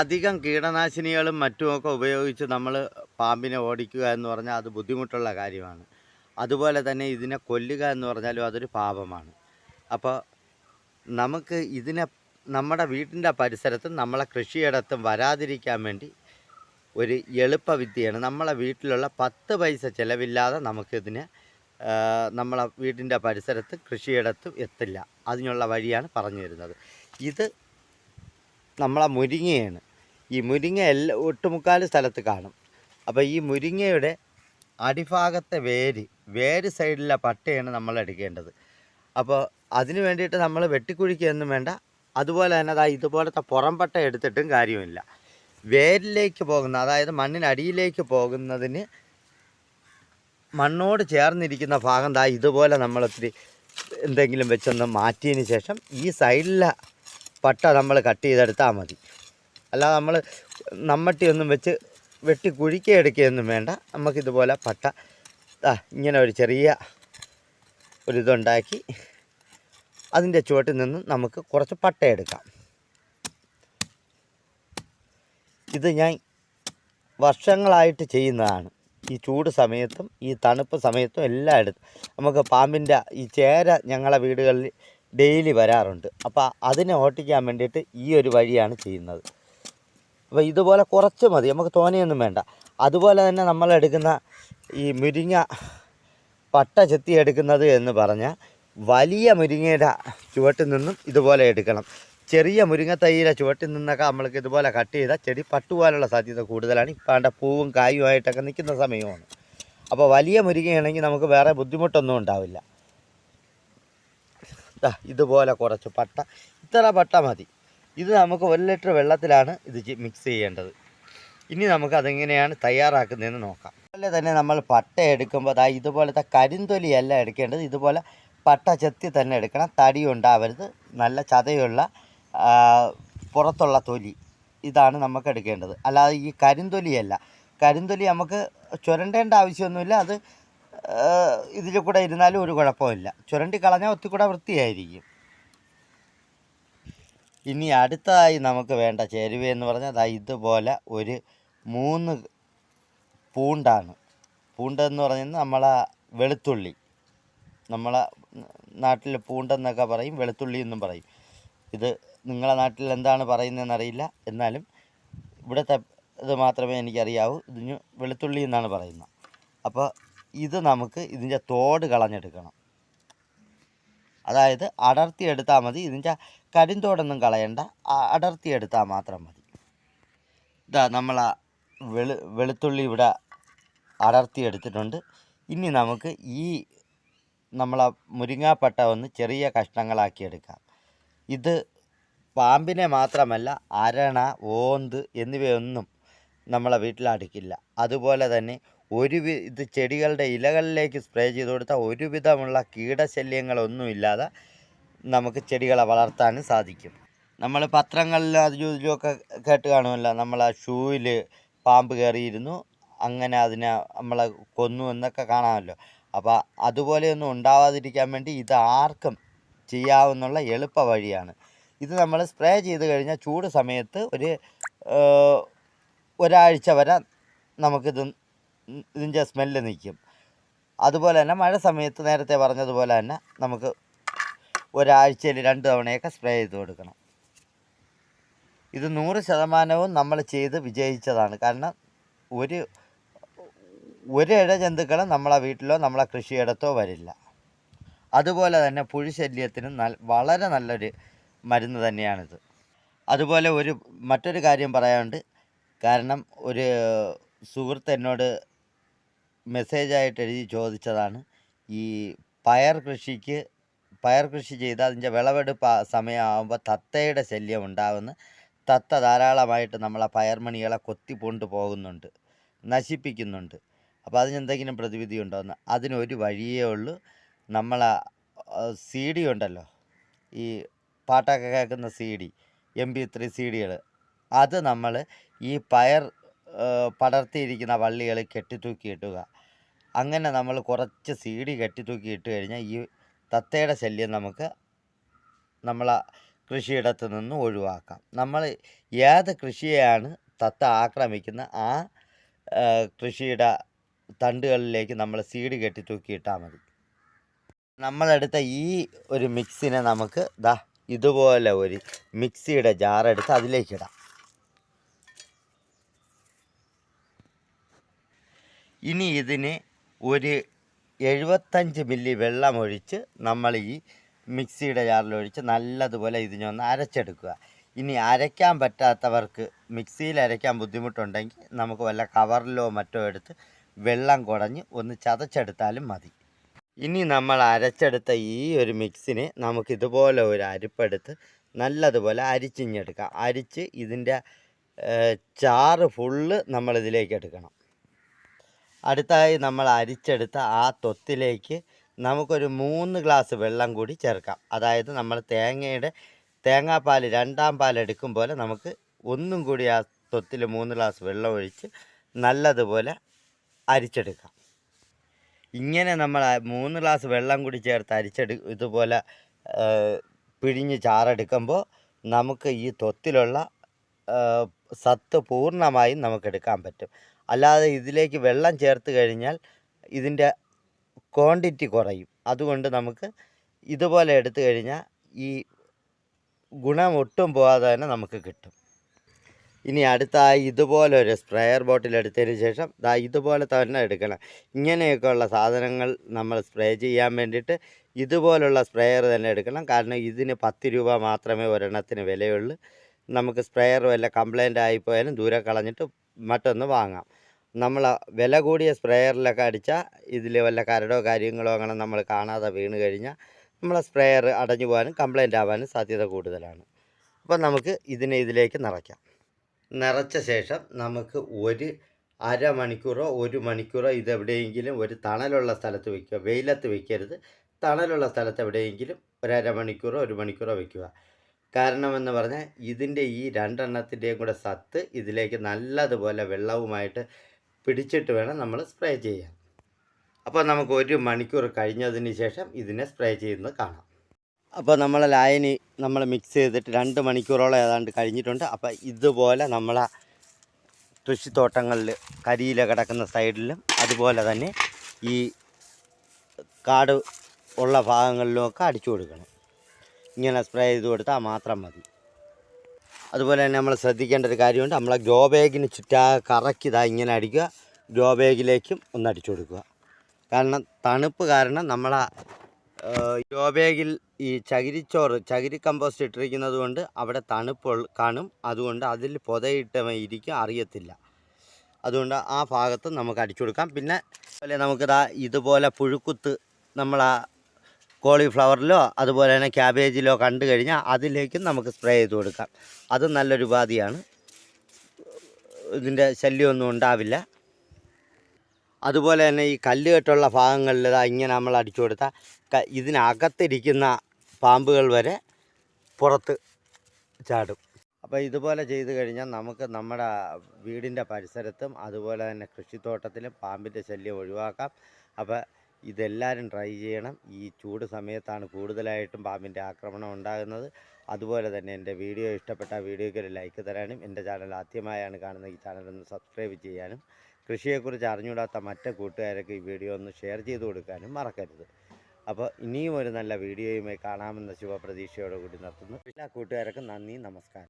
അധികം കീടനാശിനികളും മറ്റുമൊക്കെ ഉപയോഗിച്ച് നമ്മൾ പാമ്പിനെ ഓടിക്കുക എന്ന് പറഞ്ഞാൽ അത് ബുദ്ധിമുട്ടുള്ള കാര്യമാണ്. അതുപോലെ തന്നെ ഇതിനെ കൊല്ലുക എന്ന് പറഞ്ഞാലും അതൊരു പാപമാണ്. അപ്പോൾ നമുക്ക് ഇതിനെ നമ്മുടെ വീട്ടിന്റെ പരിസരത്തും നമ്മളെ കൃഷിയിടത്തും വരാതിരിക്കാൻ വേണ്ടി ഒരു എളുപ്പവിദ്യയാണ്. നമ്മളെ വീട്ടിലുള്ള പത്ത് പൈസ ചിലവില്ലാതെ നമുക്കിതിനെ നമ്മളെ വീട്ടിന്റെ പരിസരത്ത് കൃഷിയിടത്തും എത്തില്ല. അതിനുള്ള വഴിയാണ് പറഞ്ഞു തരുന്നത്. ഇത് നമ്മളെ മുരിങ്ങയാണ്. ഈ മുരിങ്ങ എല്ലാ ഒട്ടുമുക്കാൽ സ്ഥലത്ത് കാണും. അപ്പോൾ ഈ മുരിങ്ങയുടെ അടിഭാഗത്തെ വേര് വേര് സൈഡിലെ പട്ടയാണ് നമ്മൾ എടുക്കേണ്ടത്. അപ്പോൾ അതിന് വേണ്ടിയിട്ട് നമ്മൾ വെട്ടിക്കുഴിക്കുകയൊന്നും വേണ്ട. അതുപോലെ തന്നെ അതായത് ഇതുപോലത്തെ പുറം പട്ട എടുത്തിട്ടും കാര്യമില്ല. വേരിലേക്ക് പോകുന്ന അതായത് മണ്ണിനടിയിലേക്ക് പോകുന്നതിന് മണ്ണോട് ചേർന്നിരിക്കുന്ന ഭാഗം ദാ ഇതുപോലെ നമ്മൾ ഒത്തിരി എന്തെങ്കിലും വെച്ചൊന്ന് മാറ്റിയതിന് ശേഷം ഈ സൈഡിലെ പട്ട നമ്മൾ കട്ട് ചെയ്തെടുത്താൽ മതി. അല്ലാതെ നമ്മൾ നമ്മട്ടിയൊന്നും വെച്ച് വെട്ടി കുഴിക്കെടുക്കുകയൊന്നും വേണ്ട. നമുക്കിതുപോലെ പട്ട ഇങ്ങനെ ഒരു ചെറിയ ഒരിതുണ്ടാക്കി അതിന്റെ ചുവട്ടിൽ നിന്ന് നമുക്ക് കുറച്ച് പട്ട എടുക്കാം ഇത് ഞാൻ വർഷങ്ങളായിട്ട് ചെയ്യുന്നതാണ്. ഈ ചൂട് സമയത്തും ഈ തണുപ്പ് സമയത്തും എല്ലാം എടുത്ത് നമുക്ക് പാമ്പിന്റെ ഈ ചേര ഞങ്ങളെ വീടുകളിൽ ഡെയിലി വരാറുണ്ട്. അപ്പോൾ അതിനെ ഓട്ടിക്കാൻ വേണ്ടിയിട്ട് ഈ ഒരു വഴിയാണ് ചെയ്യുന്നത്. അപ്പോൾ ഇതുപോലെ കുറച്ച് മതി. നമുക്ക് തോനെയൊന്നും വേണ്ട. അതുപോലെ തന്നെ നമ്മൾ എടുക്കുന്ന ഈ മുരിങ്ങ പട്ട ചെത്തി എടുക്കുന്നത് എന്ന് പറഞ്ഞാൽ വലിയ മുരിങ്ങയുടെ ചുവട്ടിൽ നിന്നും ഇതുപോലെ എടുക്കണം. ചെറിയ മുരിങ്ങത്തൈയുടെ ചുവട്ടിൽ നിന്നൊക്കെ നമ്മൾക്ക് ഇതുപോലെ കട്ട് ചെയ്താൽ ചെടി പട്ടുപോലുള്ള സാധ്യത കൂടുതലാണ്. ഇപ്പാണ്ട പൂവും കായുമായിട്ടൊക്കെ നിൽക്കുന്ന സമയമാണ്. അപ്പോൾ വലിയ മുരിങ്ങയാണെങ്കിൽ നമുക്ക് വേറെ ബുദ്ധിമുട്ടൊന്നും ഉണ്ടാവില്ല. ഇതുപോലെ കുറച്ച് പട്ട. ഇത്ര പട്ട മതി. ഇത് നമുക്ക് ഒരു ലിറ്റർ വെള്ളത്തിലാണ് ഇത് മിക്സ് ചെയ്യേണ്ടത്. ഇനി നമുക്ക് അതെങ്ങനെയാണ് തയ്യാറാക്കുന്നതെന്ന് നോക്കാം. അതുപോലെ തന്നെ നമ്മൾ പട്ട എടുക്കുമ്പോൾ അതായത് ഇതുപോലത്തെ കരിന്തൊലിയല്ല എടുക്കേണ്ടത്. ഇതുപോലെ പട്ട ചെത്തി തന്നെ എടുക്കണം. തടി ഉണ്ടാവരുത്. നല്ല ചതയുള്ള പുറത്തുള്ള തൊലി ഇതാണ് നമുക്ക് എടുക്കേണ്ടത്. അല്ലാതെ ഈ കരിന്തൊലിയല്ല. കരിന്തൊലി നമുക്ക് ചുരണ്ടേണ്ട ആവശ്യമൊന്നുമില്ല. അത് ഇതിൽ കൂടെ ഇരുന്നാലും ഒരു കുഴപ്പമില്ല ചുരണ്ടി കളഞ്ഞാൽ ഒത്തിരി കൂടെ വൃത്തിയായിരിക്കും. ഇനി അടുത്തതായി നമുക്ക് വേണ്ട ചേരുവ എന്ന് പറഞ്ഞാൽ അതാ ഇതുപോലെ ഒരു മൂന്ന് പൂണ്ടാണ്. പൂണ്ടെന്ന് പറഞ്ഞാൽ നമ്മളെ വെളുത്തുള്ളി. നമ്മളെ നാട്ടിൽ പൂണ്ടെന്നൊക്കെ പറയും വെളുത്തുള്ളി എന്നും പറയും. ഇത് നിങ്ങളെ നാട്ടിൽ എന്താണ് പറയുന്നതെന്ന് അറിയില്ല. എന്നാലും ഇവിടുത്തെ ഇത് മാത്രമേ എനിക്കറിയാവൂ. ഇതിന് വെളുത്തുള്ളി എന്നാണ് പറയുന്നത്. അപ്പോൾ ഇത് നമുക്ക് ഇതിന്റെ തോട് കളഞ്ഞെടുക്കണം. അതായത് അടർത്തി എടുത്താൽ മതി. ഇതിന്റെ കരിന്തോടൊന്നും കളയണ്ട. അടർത്തിയെടുത്താൽ മാത്രം മതി. ഇതാ നമ്മൾ ആ വെളു വെളുത്തുള്ളി ഇവിടെ അടർത്തി എടുത്തിട്ടുണ്ട്. ഇനി നമുക്ക് ഈ നമ്മളാ മുരിങ്ങാപ്പട്ട ഒന്ന് ചെറിയ കഷ്ണങ്ങളാക്കി എടുക്കാം. ഇത് പാമ്പിനെ മാത്രമല്ല അരണ ഓന്ത് എന്നിവയൊന്നും നമ്മളെ വീട്ടിൽ അടുക്കില്ല. അതുപോലെ തന്നെ ഒരു ഇത് ചെടികളുടെ ഇലകളിലേക്ക് സ്പ്രേ ചെയ്ത് കൊടുത്താൽ ഒരുവിധമുള്ള കീടശല്യങ്ങളൊന്നും ഇല്ലാതെ നമുക്ക് ചെടികളെ വളർത്താനും സാധിക്കും. നമ്മൾ പത്രങ്ങളിലും അതിലും ഇതിലുമൊക്കെ കേട്ട് കാണുമല്ലോ ആ ഷൂവിൽ പാമ്പ് കയറിയിരുന്നു അങ്ങനെ അതിനെ നമ്മളെ കൊന്നു എന്നൊക്കെ കാണാമല്ലോ. അപ്പോൾ അതുപോലെയൊന്നും ഉണ്ടാവാതിരിക്കാൻ വേണ്ടി ഇത് ആർക്കും ചെയ്യാവുന്നുള്ള എളുപ്പ വഴിയാണ്. ഇത് നമ്മൾ സ്പ്രേ ചെയ്ത് കഴിഞ്ഞാൽ ചൂട് സമയത്ത് ഒരു ഒരാഴ്ച വരെ നമുക്കിത് ഇതിന്റെ സ്മെല്ല് നിൽക്കും. അതുപോലെ തന്നെ മഴ സമയത്ത് നേരത്തെ പറഞ്ഞതുപോലെ തന്നെ നമുക്ക് ഒരാഴ്ചയിൽ രണ്ട് തവണയൊക്കെ സ്പ്രേ ചെയ്ത് കൊടുക്കണം. ഇത് നൂറ് ശതമാനവും നമ്മൾ ചെയ്ത് വിജയിച്ചതാണ്. കാരണം ഒരു ഒരു ഇഴജന്തുക്കളും നമ്മളെ വീട്ടിലോ നമ്മളെ കൃഷിയിടത്തോ വരില്ല. അതുപോലെ തന്നെ പുഴുശല്യത്തിന് നൽ വളരെ നല്ലൊരു മരുന്ന് തന്നെയാണിത്. അതുപോലെ ഒരു മറ്റൊരു കാര്യം പറയാനുണ്ട്. കാരണം ഒരു സുഹൃത്ത് എന്നോട് മെസ്സേജായിട്ട് എഴുതി ചോദിച്ചതാണ് ഈ പയർ കൃഷിക്ക് പയർ കൃഷി ചെയ്ത് അതിന്റെ വിളവെടുപ്പ് സമയമാകുമ്പോൾ തത്തയുടെ ശല്യം ഉണ്ടാകുന്നു. തത്ത ധാരാളമായിട്ട് നമ്മളെ പയർമണികളെ കൊത്തി കൊണ്ടു പോകുന്നുണ്ട് നശിപ്പിക്കുന്നുണ്ട്. അപ്പോൾ അതിനെന്തെങ്കിലും പ്രതിവിധി ഉണ്ടോ ഉണ്ടോയെന്ന് അതിനൊരു വഴിയേ ഉള്ളൂ. നമ്മളെ സി ഡി ഉണ്ടല്ലോ ഈ പാട്ടൊക്കെ കേൾക്കുന്ന C D M P three C ഡികൾ. അത് നമ്മൾ ഈ പയർ പടർത്തിയിരിക്കുന്ന വള്ളികൾ കെട്ടിത്തൂക്കി ഇട്ടുക അങ്ങനെ നമ്മൾ കുറച്ച് സി ഡി കെട്ടിത്തൂക്കി ഇട്ട് കഴിഞ്ഞാൽ ഈ തത്തയുടെ ശല്യം നമുക്ക് നമ്മളെ കൃഷിയിടത്ത് നിന്ന് ഒഴിവാക്കാം. നമ്മൾ ഏത് കൃഷിയെയാണ് തത്ത ആക്രമിക്കുന്ന ആ, കൃഷിയുടെ തണ്ടുകളിലേക്ക് നമ്മൾ സീഡ് കെട്ടി തൂക്കിയിട്ടാൽ മതി. നമ്മളെടുത്ത ഈ ഒരു മിക്സിനെ നമുക്ക് ദാ ഇതുപോലെ ഒരു മിക്സിയുടെ ജാറെടുത്ത് അതിലേക്കിടാം ഇനി ഇതിന് ഒരു എഴുപത്തഞ്ച് മില്ലി വെള്ളമൊഴിച്ച് നമ്മൾ ഈ മിക്സിയുടെ ജാറിലൊഴിച്ച് നല്ലതുപോലെ ഇതിനെ ഒന്ന് അരച്ചെടുക്കുക. ഇനി അരയ്ക്കാൻ പറ്റാത്തവർക്ക് മിക്സിയിൽ അരയ്ക്കാൻ ബുദ്ധിമുട്ടുണ്ടെങ്കിൽ നമുക്ക് വല്ല കവറിലോ മറ്റോ എടുത്ത് വെള്ളം കുടഞ്ഞ് ഒന്ന് ചതച്ചെടുത്താലും മതി. ഇനി നമ്മൾ അരച്ചെടുത്ത ഈ ഒരു മിക്സിനെ നമുക്ക് ഇതുപോലെ ഒരു അരിപ്പെടുത്ത് നല്ലതുപോലെ അരിച്ചിഞ്ഞെടുക്കാം അരിച്ച് ഇതിന്റെ ചാറ് ഫുള്ള് നമ്മളിതിലേക്ക് എടുക്കണം. അടുത്തായി നമ്മൾ അരിച്ചെടുത്ത ആ തൊത്തിലേക്ക് നമുക്കൊരു മൂന്ന് ഗ്ലാസ് വെള്ളം കൂടി ചേർക്കാം. അതായത് നമ്മൾ തേങ്ങയുടെ തേങ്ങാപ്പാൽ രണ്ടാം പാൽ എടുക്കും പോലെ നമുക്ക് ഒന്നും കൂടി ആ തൊത്തിൽ മൂന്ന് ഗ്ലാസ് വെള്ളം ഒഴിച്ച് നല്ലതുപോലെ അരിച്ചെടുക്കാം. ഇങ്ങനെ നമ്മൾ മൂന്ന് ഗ്ലാസ് വെള്ളം കൂടി ചേർത്ത് അരിച്ചെടു ഇതുപോലെ പിഴിഞ്ഞ് ചാറെടുക്കുമ്പോൾ നമുക്ക് ഈ തൊത്തിലുള്ള സത്ത് പൂർണമായും നമുക്കെടുക്കാൻ പറ്റും. അല്ലാതെ ഇതിലേക്ക് വെള്ളം ചേർത്ത് കഴിഞ്ഞാൽ ഇതിന്റെ ക്വാണ്ടിറ്റി കുറയും. അതുകൊണ്ട് നമുക്ക് ഇതുപോലെ എടുത്തു കഴിഞ്ഞാൽ ഈ ഗുണം ഒട്ടും പോകാതെ തന്നെ നമുക്ക് കിട്ടും. ഇനി അടുത്തായി ഇതുപോലെ ഒരു സ്പ്രെയർ ബോട്ടിൽ എടുത്തതിന് ശേഷം ദാ ഇതുപോലെ തന്നെ എടുക്കണം. ഇങ്ങനെയൊക്കെയുള്ള സാധനങ്ങൾ നമ്മൾ സ്പ്രേ ചെയ്യാൻ വേണ്ടിയിട്ട് ഇതുപോലുള്ള സ്പ്രെയർ തന്നെ എടുക്കണം. കാരണം ഇതിന് പത്ത് രൂപ മാത്രമേ ഒരെണ്ണത്തിന് വിലയുള്ളൂ. നമുക്ക് സ്പ്രെയർ വല്ല കംപ്ലൈന്റ് ആയിപ്പോയാലും ദൂരെ കളഞ്ഞിട്ട് മറ്റൊന്ന് വാങ്ങാം. നമ്മൾ വില കൂടിയ സ്പ്രേയറിലൊക്കെ അടിച്ചാൽ ഇതിൽ വല്ല കരടോ കാര്യങ്ങളോ അങ്ങനെ നമ്മൾ കാണാതെ വീണ് കഴിഞ്ഞാൽ നമ്മളെ സ്പ്രേയർ അടഞ്ഞു പോകാനും കംപ്ലൈന്റ് ആവാനും സാധ്യത കൂടുതലാണ്. അപ്പോൾ നമുക്ക് ഇതിനെ ഇതിലേക്ക് നിറയ്ക്കാം. നിറച്ച ശേഷം നമുക്ക് ഒരു അരമണിക്കൂറോ ഒരു മണിക്കൂറോ ഇതെവിടെയെങ്കിലും ഒരു തണലുള്ള സ്ഥലത്ത് വയ്ക്കുക വെയിലത്ത് വയ്ക്കരുത് തണലുള്ള സ്ഥലത്ത് എവിടെയെങ്കിലും ഒരു അരമണിക്കൂറോ ഒരു മണിക്കൂറോ വയ്ക്കുക കാരണമെന്ന് പറഞ്ഞാൽ ഇതിന്റെ ഈ രണ്ടെണ്ണത്തിന്റെയും കൂടെ സത്ത് ഇതിലേക്ക് നല്ലതുപോലെ വെള്ളവുമായിട്ട് പിടിച്ചിട്ട് വേണം നമ്മൾ സ്പ്രേ ചെയ്യാൻ. അപ്പോൾ നമുക്ക് ഒരു മണിക്കൂർ കഴിഞ്ഞതിന് ശേഷം ഇതിനെ സ്പ്രേ ചെയ്യുന്നത് കാണാം. അപ്പോൾ നമ്മൾ ലായനി നമ്മൾ മിക്സ് ചെയ്തിട്ട് രണ്ട് മണിക്കൂറോളം ഏതാണ്ട് കഴിഞ്ഞിട്ടുണ്ട്. അപ്പോൾ ഇതുപോലെ നമ്മളെ കൃഷിത്തോട്ടങ്ങളിൽ കരിയില കിടക്കുന്ന സൈഡിലും അതുപോലെ തന്നെ ഈ കാട് ഉള്ള ഭാഗങ്ങളിലുമൊക്കെ അടിച്ചു കൊടുക്കണം. ഇങ്ങനെ സ്പ്രേ ചെയ്ത് കൊടുത്താൽ മാത്രം മതി. അതുപോലെ തന്നെ നമ്മൾ ശ്രദ്ധിക്കേണ്ട ഒരു കാര്യമുണ്ട്. നമ്മളെ ഗ്രോ ബാഗിന് ചുറ്റാ കറക്കി ഇതാ ഇങ്ങനെ അടിക്കുക. ഗ്രോ ബാഗിലേക്കും ഒന്ന് അടിച്ചു കൊടുക്കുക. കാരണം തണുപ്പ് കാരണം നമ്മളെ ഗ്രോ ബാഗിൽ ഈ ചകിരിച്ചോറ് ചകിരി കമ്പോസ്റ്റ് ഇട്ടിരിക്കുന്നത് കൊണ്ട് അവിടെ തണുപ്പ് കാണും. അതുകൊണ്ട് അതിൽ പുതയിട്ട ഇരിക്കും അറിയത്തില്ല. അതുകൊണ്ട് ആ ഭാഗത്ത് നമുക്ക് അടിച്ചു കൊടുക്കാം. പിന്നെ അതുപോലെ നമുക്കിതാ ഇതുപോലെ പുഴുക്കുത്ത് നമ്മൾ ആ കോളിഫ്ലവറിലോ അതുപോലെ തന്നെ ക്യാബേജിലോ കണ്ടു കഴിഞ്ഞാൽ അതിലേക്കും നമുക്ക് സ്പ്രേ ചെയ്ത് കൊടുക്കാം. അത് നല്ലൊരു ഉപാധിയാണ്. ഇതിന്റെ ശല്യമൊന്നും ഉണ്ടാവില്ല. അതുപോലെ തന്നെ ഈ കല്ലുകെട്ടുള്ള ഭാഗങ്ങളിൽ ഇങ്ങനെ നമ്മൾ അടിച്ചു കൊടുത്താൽ ഇതിനകത്തിരിക്കുന്ന പാമ്പുകൾ വരെ പുറത്ത് ചാടും. അപ്പോൾ ഇതുപോലെ ചെയ്ത് കഴിഞ്ഞാൽ നമുക്ക് നമ്മുടെ വീടിന്റെ പരിസരത്തും അതുപോലെ തന്നെ കൃഷിത്തോട്ടത്തിലും പാമ്പിന്റെ ശല്യം ഒഴിവാക്കാം. അപ്പോൾ ഇതെല്ലാവരും ട്രൈ ചെയ്യണം. ഈ ചൂട് സമയത്താണ് കൂടുതലായിട്ടും പാമ്പിന്റെ ആക്രമണം ഉണ്ടാകുന്നത്. അതുപോലെ തന്നെ എന്റെ വീഡിയോ ഇഷ്ടപ്പെട്ട വീഡിയോയ്ക്ക് ഒരു ലൈക്ക് തരാനും എന്റെ ചാനൽ ആദ്യമായാണ് കാണുന്ന ഈ ചാനൽ ഒന്ന് സബ്സ്ക്രൈബ് ചെയ്യാനും കൃഷിയെക്കുറിച്ച് അറിഞ്ഞൂടാത്ത മറ്റ് കൂട്ടുകാരൊക്കെ ഈ വീഡിയോ ഒന്ന് ഷെയർ ചെയ്ത് കൊടുക്കാനും മറക്കരുത്. അപ്പോൾ ഇനിയും ഒരു നല്ല വീഡിയോയുമായി കാണാമെന്ന ശുഭപ്രതീക്ഷയോടുകൂടി നിർത്തുന്നു. എല്ലാ കൂട്ടുകാർക്കും നന്ദി നമസ്കാരം.